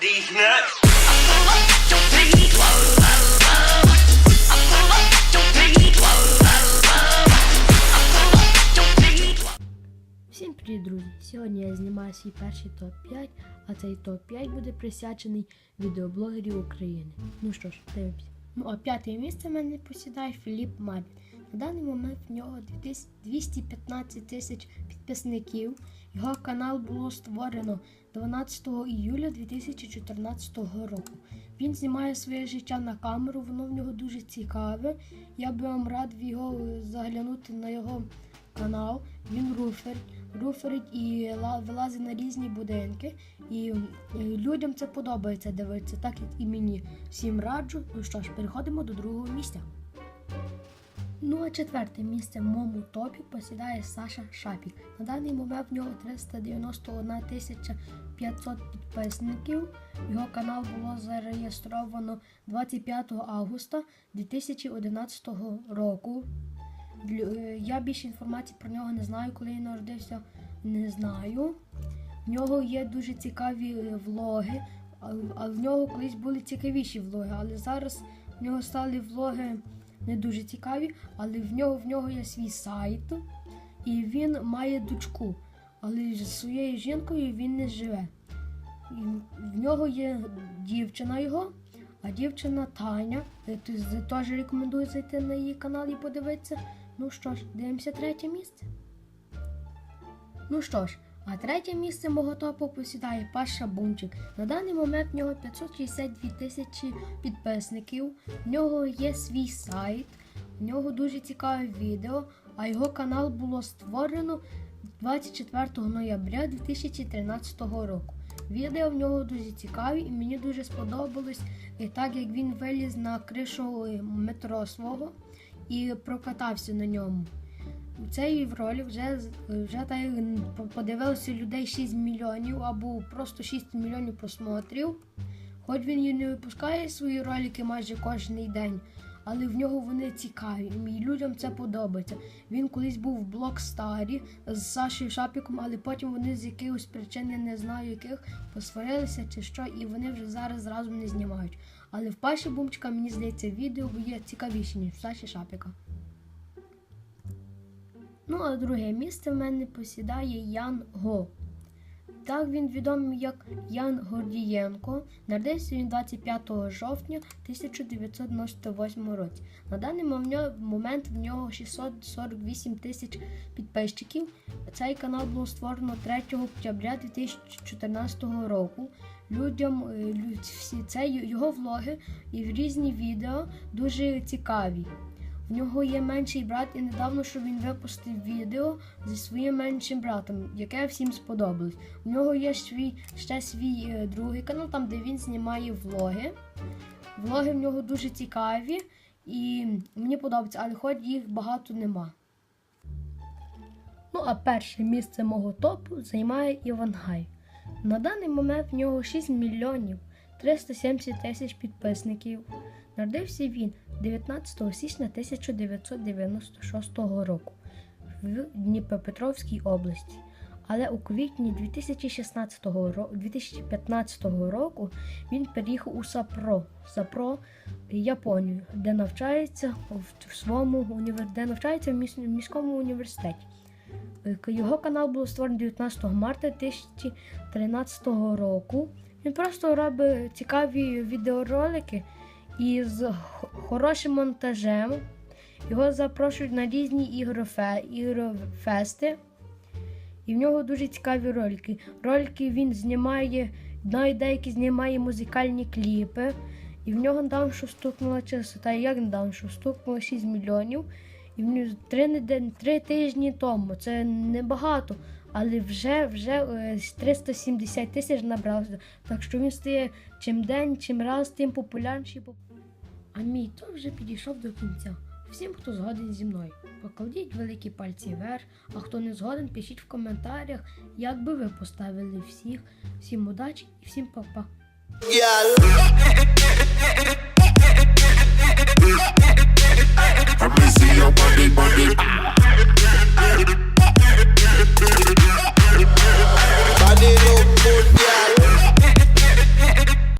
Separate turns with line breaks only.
these nuts.
Всім привіт, друзі! Сьогодні я знімаю свій перший топ-5, а цей топ-5 буде присвячений відеоблогерів України. Ну що ж, дивимося. Ну а п'яте місце в мене посідає Філіп Марлін. На даний момент в нього 215 тисяч підписників. Його канал було створено 12 іюля 2014 року. Він знімає своє життя на камеру, воно в нього дуже цікаве. Я би вам радив його е, заглянути на його канал. Він руферить, руферить і вилазить на різні будинки. І е, людям це подобається дивитися, так як і мені. Всім раджу. Ну що ж, переходимо до другого місця. Ну а четверте місце в моєму топі посідає Саша Шапік. На даний момент в нього 391 тисяча 500 підписників. Його канал було зареєстровано 25 августа 2011 року. Е, Я більше інформації про нього не знаю, коли він народився, не знаю. В нього є дуже цікаві е, влоги, а, в нього колись були цікавіші влоги, але зараз в нього стали влоги не дуже цікаві, але в нього в нього є свій сайт, і він має дочку, але з своєю жінкою він не живе. В нього є дівчина його, а дівчина Таня. е, Теж рекомендую зайти на її канал і подивитися. Ну що ж, дивимося третє місце. Ну що ж, а третє місце мого топу посідає Паша Бунчик. На даний момент в нього 562 тисячі підписників. В нього є свій сайт, в нього дуже цікаве відео, а його канал було створено 24 ноября 2013 року. Відео в нього дуже цікаві і мені дуже сподобалось, е, так як він виліз на кришу е, метро свого і прокатався на ньому. У Цей ролик вже, вже так подивилося людей 6 мільйонів або просто 6 мільйонів просмотрів. Хоч він і не випускає свої ролики майже кожен день, але в нього вони цікаві. І людям це подобається. Він колись був в Блокстарі з Сашою Шапіком, але потім вони з якихось причин, я не знаю яких, посварилися чи що, і вони вже зараз разом не знімають. Але в Паші Бумчика, мені здається, відео є цікавіші, ніж в Саші Шапіка. Ну, а друге місце в мене посідає Ян Го. Так він відомий як Ян Гордієнко. Народився він 25 жовтня 1998 році. На даний момент в нього 648 тисяч підписчиків. Цей канал було створено 3 октября 2014 року. Людям е, всі це його влоги і різні відео дуже цікаві. В нього є менший брат, і недавно що він випустив відео зі своїм меншим братом, яке всім сподобалось. У нього є свій, ще свій е, другий канал, там де він знімає влоги. Влоги в нього дуже цікаві і мені подобається, але хоч їх багато нема. Ну а перше місце мого топу займає Іван Гай. На даний момент в нього 6 мільйонів 370 тисяч підписників. Народився він 19 січня 1996 року в Дніпропетровській області. Але у квітні 2016 2015 року він переїхав у Сапро, Сапро, Японію, де навчається в своєму універ... де навчається в міському університеті. Його канал був створений 19 марта 2013 року. Він просто робить цікаві відеоролики із з хорошим монтажем. Його запрошують на різні ігрофе, ігрофести. І в нього дуже цікаві ролики. Ролики він знімає, навіть деякі знімає музикальні кліпи. І в нього недавно що стукнуло частота, як недавно що стукнуло 6 мільйонів. І три, три тижні тому. Це небагато, але вже, вже е, 370 тисяч набрався. Так що він стає чим день, чим раз, тим популярніший. А мій то вже підійшов до кінця. Всім, хто згоден зі мною, покладіть великі пальці вверх, а хто не згоден, пишіть в коментарях, як би ви поставили всіх. Всім удачі і всім па-па.
Me
Bye.